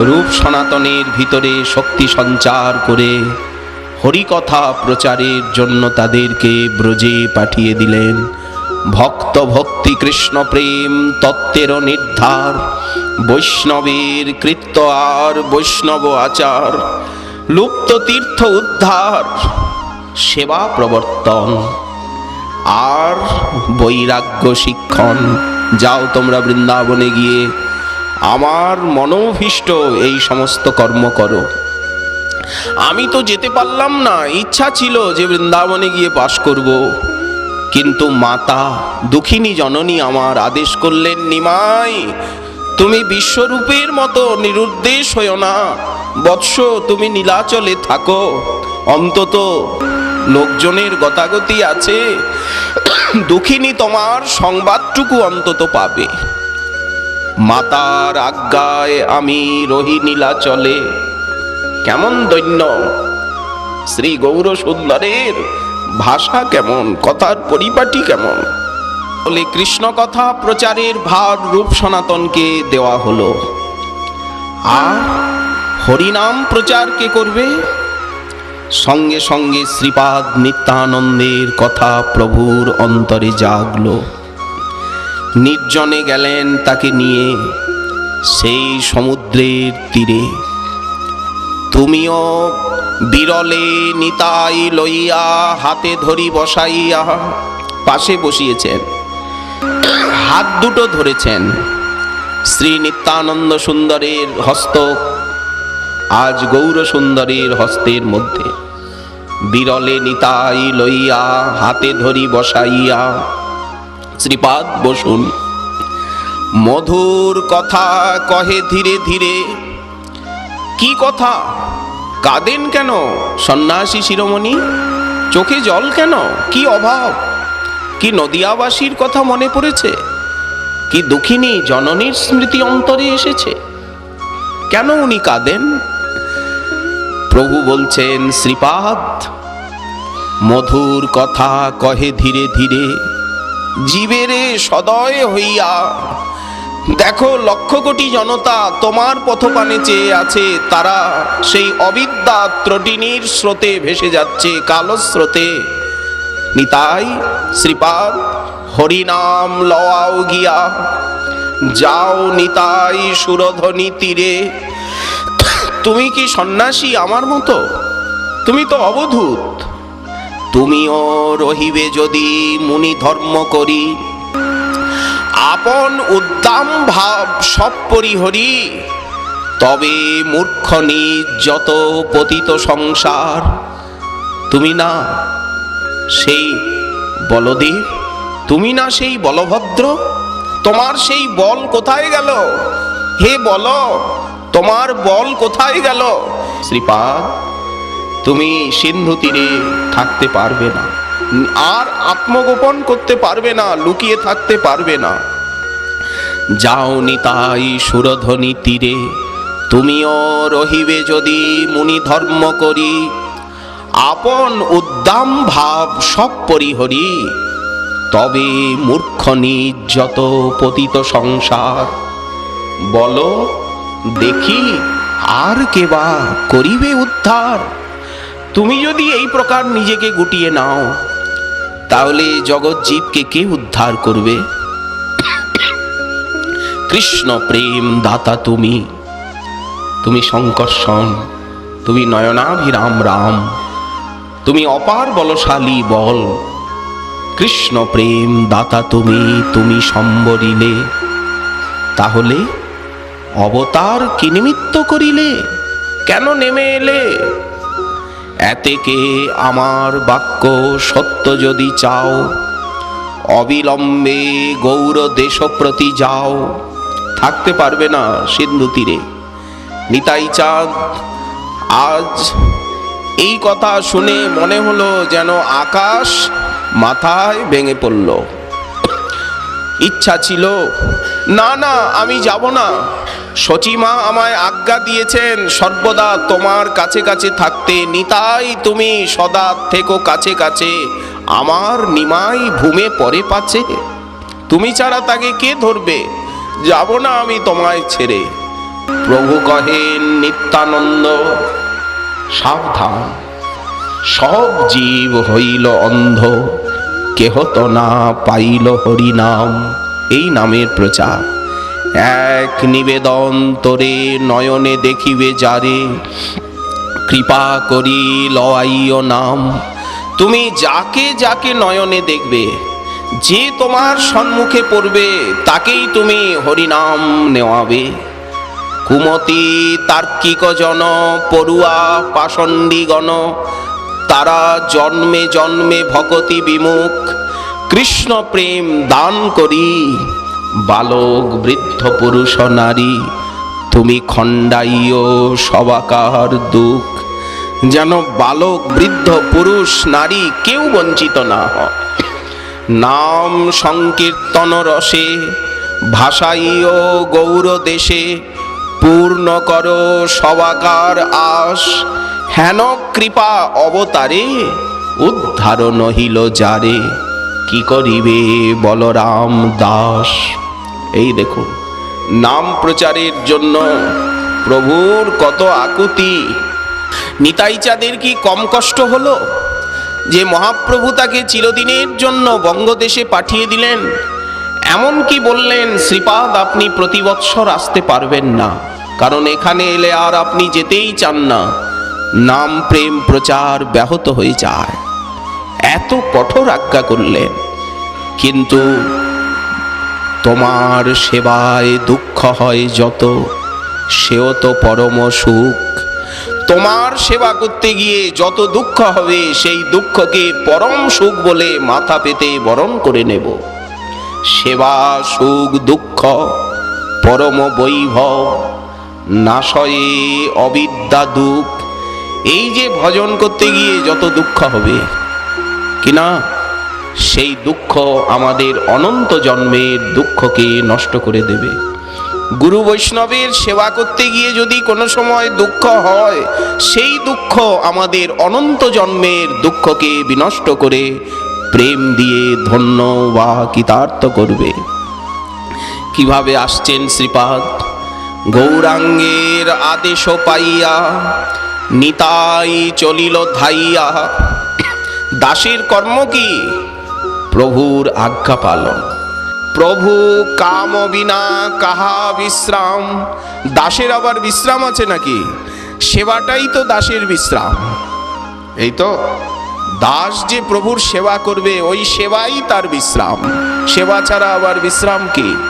রূপ সনাতনের ভিতরে শক্তি সঞ্চার করে হরিকথা প্রচারের জন্য তাদেরকে ব্রজে পাঠিয়ে দিলেন। ভক্ত ভক্তি কৃষ্ণ প্রেম তত্ত্বের নির্ধার। বৈষ্ণবের কৃত্য আর বৈষ্ণব আচার। লুপ্ত তীর্থ উদ্ধার। সেবা প্রবর্তন। আর বৈরাগ্য শিক্ষণ। যাও তোমরা বৃন্দাবনে গিয়ে আমার মনোভীষ্ট এই সমস্ত কর্ম করো। আমি তো যেতে পারলাম না, ইচ্ছা ছিল যে বৃন্দাবনে গিয়ে বাস করব। কিন্তু মাতা, দুঃখিনী জননী আমার আদেশ করলেন, নিমাই, তুমি বিশ্বরূপের মতো নিরুদ্দেশ হইও না। বৎস, তুমি নীলাচলে থাকো। অন্তত লোকজনের গতাগতি আছে। দুঃখিনী তোমার সংবাদটুকু অন্তত পাবে। মাতার আজ্ঞায় আমি রহি নীলাচলে। কেমন দৈন্য? শ্রী গৌর সুন্দরের ভাষা কেমন? কথার পরিপাটি কেমন? বলে কৃষ্ণ কথা প্রচারের ভার রূপ সনাতনকে দেওয়া হলো। আর হরিনাম প্রচার কে করবে? সঙ্গে সঙ্গে শ্রীপাদ নিত্যানন্দের কথা প্রভুর অন্তরে জাগলো। নির্জনে গেলেন তাকে নিয়ে, সেই সমুদ্রের তীরে। তুমিও বিরলে নিতাই লইয়া হাতে ধরি বসাইয়া পাশে বসিয়েছেন। হাত দুটো ধরেছেন। শ্রী নিত্যানন্দ সুন্দরের হস্ত, আজ গৌর সুন্দরের হস্তের মধ্যে। বিরলে নিতাই লইয়া হাতে ধরি বসাইয়া শ্রীপাদ বসুন। মধুর কথা কহে ধীরে ধীরে, কি কথা? কাঁদেন কেন সন্ন্যাসী শিরোমণি? চোখে জল কেন? কি অভাব? কি নদিয়াবাসীর কথা মনে পড়েছে? কি দুঃখিনী জননীর স্মৃতি অন্তরে এসেছে? কেন উনি কাঁদেন? প্রভু বলছেন, শ্রীপাদ, মধুর কথা কহে ধীরে ধীরে জীবেরে সদয় হইয়া। দেখো লক্ষ কোটি জনতা তোমার পথপানে চেয়ে আছে, তারা সেই অবিদ্যা ত্রটিনীর স্রোতে ভেসে যাচ্ছে কালো স্রোতে নিতাই শ্রীপাদ, হরিনাম লওয়াও গিয়া। যাও নিতাই সুরধ্বনি তীরে তুমি কি সন্ন্যাসী আমার মতো? তুমি তো অবধূত। তুমিও রহিবে যদি মুনি ধর্ম করি। আপন উদ্দাম ভাব সব পরিহরি। তবে মূর্খ যত পতিত সংসার। তুমি না সেই বলদেব তুমি না সেই বলভদ্র। তোমার সেই বল কোথায় গেল? হে বল, তোমার বল কোথায় গেল? শ্রীপাদ তুমি সিন্ধু তীরে থাকতে পারবে না। আর আত্মগোপন করতে পারবে না, লুকিয়ে থাকতে পারবে না। যাও নিতাই সুরধ্বনি তীরে, তুমিও রহিবে যদি মুনি ধর্ম করি। আপন উদ্দাম ভাব সব পরিহরি, তবে মূর্খ যত পতিত সংসার। বলো, দেখি আর কেবা করিবে উদ্ধার। তুমি যদি এই প্রকার নিজেকে গুটিয়ে নাও, তাহলে জগৎ জীবকে কে উদ্ধার করবে? কৃষ্ণ প্রেম দাতা তুমি। তুমি শঙ্কর্ষণ তুমি নয়নাভিরাম রাম। তুমি অপার বলশালী বল। কৃষ্ণ প্রেম দাতা তুমি তুমি সম্বরিলে। তাহলে অবতার কি নিমিত্ত করিলে? কেন নেমে এলে? এতেকে আমার বাক্য সত্য যদি চাও, অবিলম্বে গৌর দেশ প্রতি যাও। থাকতে পারবে না সিন্ধু তীরে। নিতাই চাঁদ, আজ এই কথা শুনে মনে হলো যেন আকাশ মাথায় ভেঙে পড়ল। ইচ্ছা ছিল, না না, আমি যাব না। সচিমা আমায় আজ্ঞা দিয়েছেন, সর্বদা তোমার কাছে কাছে থাকতে। নিতাই তুমি সদা থেকো কাছে কাছে। আমার নিমাই ভূমে পরে পাচ্ছে তুমি ছাড়া তাকে কে ধরবে? যাব না আমি তোমায় ছেড়ে। প্রভু কহেন, নিত্যানন্দ, সাবধান। সব জীব হইল অন্ধ। কেহ তো না পাইল হরি নাম এই নামের প্রচার। এক নিবেদন তোরে নয়নে দেখিবে যারে। কৃপা করি লওয়াইও নাম। তুমি যাকে যাকে নয়নে দেখবে, যে তোমার সম্মুখে পড়বে, তাকেই তুমি হরিনাম নেওয়াবে। কুমতি তার্কিক জন পড়ুয়া পাষণ্ডীগণ তারা জন্মে জন্মে ভকতি বিমুখ। কৃষ্ণ প্রেম দান করি, বালক, বৃদ্ধ, পুরুষ, নারী। তুমি খণ্ডাইও সবাকার দুঃখ। যেন বালক, বৃদ্ধ, পুরুষ, নারী কেউ বঞ্চিত না হয়। নাম সংকীর্তন রসে, ভাষাইও গৌর দেশে, পূর্ণ কর সবাকার আশ। হেন কৃপা অবতারে উদ্ধার নহিল যারে। কি করিবে বলরাম দাস? এই দেখুন, নাম প্রচারের জন্য প্রভুর কত আকুতি। নিতাইচাঁদের কি কম কষ্ট হলো? যে মহাপ্রভু তাকে চিরদিনের জন্য বঙ্গদেশে পাঠিয়ে দিলেন, এমন কি বললেন, শ্রীপাদ, আপনি প্রতি বৎসর আসতে পারবেন না। কারণ এখানে এলে আর আপনি যেতেই চান না। নাম প্রেম প্রচার ব্যাহত হয়ে যায়। এত কঠোর আজ্ঞা করলেন কিন্তু তোমার সেবায় দুঃখ হয় যত, সেও তো পরম সুখ। তোমার সেবা করতে গিয়ে যত দুঃখ হবে, সেই দুঃখকে পরম সুখ বলে মাথা পেতে বরণ করে নেব। সেবা, সুখ, দুঃখ, পরম বৈভব, নাশয়ে অবিদ্যা দুঃখ এই যে ভজন করতে গিয়ে যত দুঃখ হবে, কিনা? সেই দুঃখ আমাদের অনন্ত জন্মের দুঃখকে নষ্ট করে দেবে। গুরু বৈষ্ণবের সেবা করতে গিয়ে যদি কোনো সময় দুঃখ হয়, সেই দুঃখ আমাদের অনন্ত জন্মের দুঃখকে বিনষ্ট করে প্রেম দিয়ে ধন্য বা কৃতার্থ করবে। কীভাবে আসছেন শ্রীপাদ? গৌরাঙ্গের আদেশ পাইয়া নিতাই চলিল ধাইয়া। দাসের কর্ম কি? প্রভুর আজ্ঞা পালন। প্রভু কাম বিনা কাহা বিশ্রাম। দাসের আবার বিশ্রাম আছে নাকি? সেবাটাই তো দাসের বিশ্রাম। এই তো, দাস যে প্রভুর সেবা করবে, ওই সেবাই তার বিশ্রাম। সেবা ছাড়া আবার বিশ্রাম কি?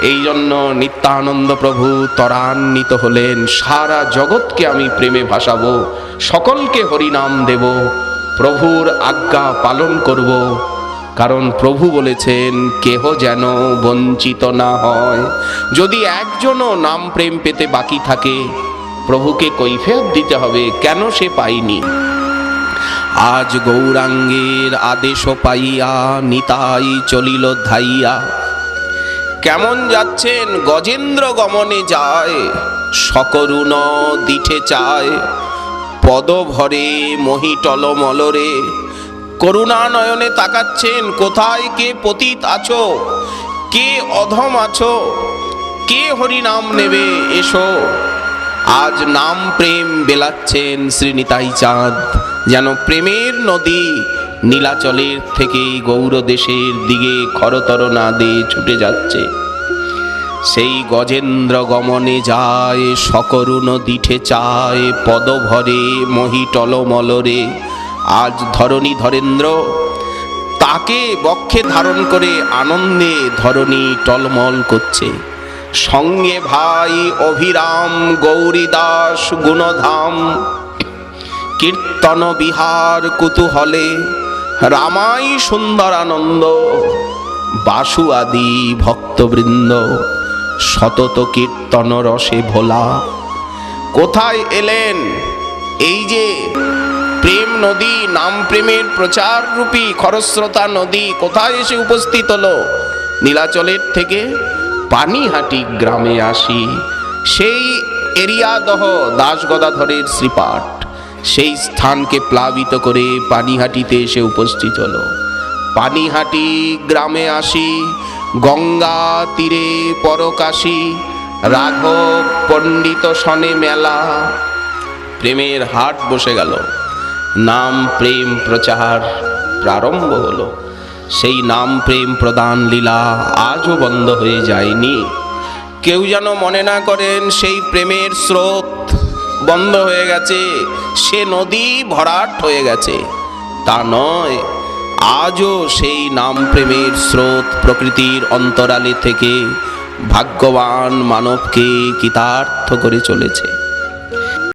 এই জন্য নিত্যানন্দ প্রভু ত্বরান্বিত হলেন, সারা জগৎকে আমি প্রেমে ভাসাবো, সকলকে হরিনাম দেব, প্রভুর আজ্ঞা পালন করব। কারণ প্রভু বলেছেন, কেহ যেন বঞ্চিত না হয়। যদি একজনও নাম প্রেম পেতে বাকি থাকে, প্রভুকে কৈফিয়ত দিতে হবে, কেন সে পায়নি? আজ গৌরাঙ্গের আদেশ পাইয়া নিতাই চলিল ধাইয়া। কেমন যাচ্ছেন গজেন্দ্র গমনে যায়? সকরুণ দিঠে চায়। পদভরে মহিটল মলরে। করুণা নয়নে তাকাচ্ছেন, কোথায় কে পতিত আছো? কে অধম আছো? কে হরিনাম নেবে এসো? আজ নাম প্রেম বেলাচ্ছেন শ্রীনিতাই চাঁদ। যেন প্রেমের নদী নীলাচলের থেকে গৌর দেশের দিকে খরতর না দিয়ে ছুটে যাচ্ছে। সেই গজেন্দ্র গমনে যায় সকরুণ দিঠে চায়, পদভরে মলরে আজ ধরণী ধরেন্দ্র, তাকে বক্ষে ধারণ করে আনন্দে ধরণী টলমল করছে। সঙ্গে ভাই অভিরাম, গৌরীদাস, গুণধাম, কীর্তন বিহার, কুতূহলে রামাই সুন্দরানন্দ বাসু আদি ভক্তবৃন্দ শতত কীর্তন রসে ভোলা। কোথায় এলেন? এই যে প্রেম নদী, নাম প্রেমের প্রচার রূপী খরস্রোতা নদী, কোথায় এসে উপস্থিত হলো? নীলাচলের থেকে পানিহাটি গ্রামে আসি। সেই এরিয়াদহ দাস গদাধরের শ্রীপাঠ। সেই স্থানকে প্লাবিত করে পানিহাটিতে এসে উপস্থিত হলো। পানিহাটি গ্রামে আসি, গঙ্গা তীরে পরকাশি, রাঘব পণ্ডিত সনে মেলা। প্রেমের হাট বসে গেল। নাম প্রেম প্রচার প্রারম্ভ হলো। সেই নাম প্রেম প্রদান লীলা আজও বন্ধ হয়ে যায়নি। কেউ যেন মনে না করেন সেই প্রেমের স্রোত। বন্ধ হয়ে গেছে। সে নদী ভরাট হয়ে গেছে। তা নয়, আজও সেই নাম প্রেমের স্রোত প্রকৃতির অন্তরালে থেকে ভাগ্যবান মানবকে কৃতার্থ করে চলেছে।